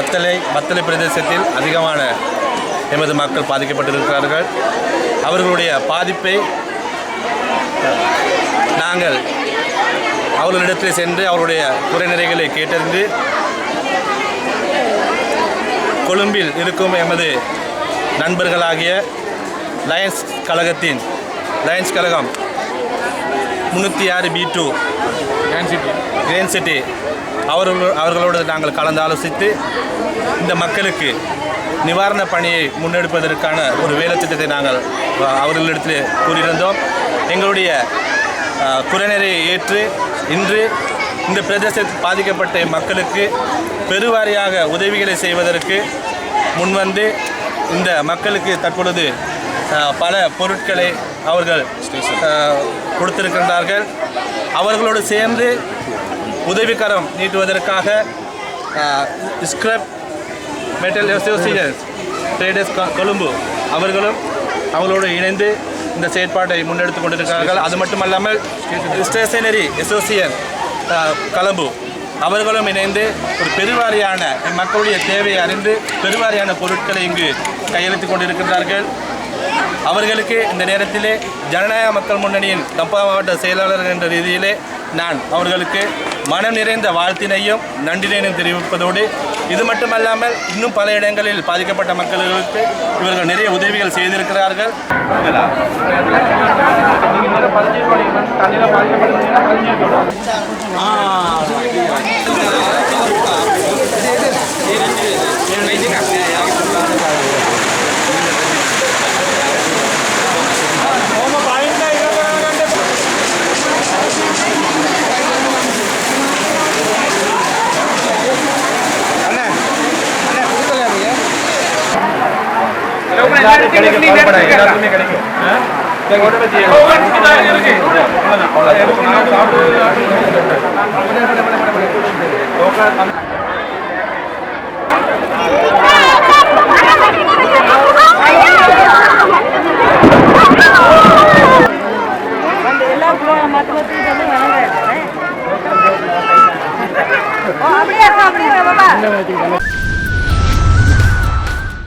வத்தலை வத்தலை பிரதேசத்தில் அதிகமான எமது மக்கள் பாதிக்கப்பட்டிருக்கிறார்கள். அவர்களுடைய பாதிப்பை நாங்கள் அவர்களிடத்தில் சென்று அவருடைய குறைநிறைகளை கேட்டறிந்து கொழும்பில் இருக்கும் எமது நண்பர்களாகிய லயன்ஸ் கழகத்தின் லயன்ஸ் கழகம் முந்நூற்றி ஆறு பி டூ கிரேன் சிட்டி அவர்கள் அவர்களோடு நாங்கள் கலந்து ஆலோசித்து இந்த மக்களுக்கு நிவாரண பணியை முன்னெடுப்பதற்கான ஒரு வேலை திட்டத்தை நாங்கள் அவர்களிடத்தில் கூறியிருந்தோம். எங்களுடைய குறைநீரை குறைநிறையை ஏற்று இன்று இந்த பிரதேசத்தில் பாதிக்கப்பட்ட மக்களுக்கு பெருவாரியாக உதவிகளை செய்வதற்கு முன்வந்து இந்த மக்களுக்கு தற்பொழுது பல பொருட்களை அவர்கள் கொடுத்திருக்கின்றார்கள். அவர்களோடு சேர்ந்து உதவிக்கரம் நீட்டுவதற்காக scrap metal association traders Colombo அவர்களும் அவர்களோடு இணைந்து இந்த செயற்பாட்டை முன்னெடுத்து கொண்டிருக்கிறார்கள். அது மட்டுமல்லாமல் ஸ்டேஷனரி அசோசியன் கொழும்பு அவர்களும் இணைந்து ஒரு பெருவாரியான மக்களுடைய தேவையை அறிந்து பெருவாரியான பொருட்களை இங்கு கையெழுத்து கொண்டிருக்கின்றார்கள். அவர்களுக்கு இந்த நேரத்திலே ஜனநாயக மக்கள் முன்னணியின் தம்பா மாவட்ட செயலாளர் என்ற ரீதியிலே நான் அவர்களுக்கு மனம் நிறைந்த வாழ்த்தினையும் நன்றினையும் தெரிவிப்பதோடு இது மட்டுமல்லாமல் இன்னும் பல இடங்களில் பாதிக்கப்பட்ட மக்களுக்கு இவர்கள் நிறைய உதவிகள் செய்திருக்கிறார்கள். எல்லாத்துக்குமே கிடைக்கும் அப்படியா அப்படியா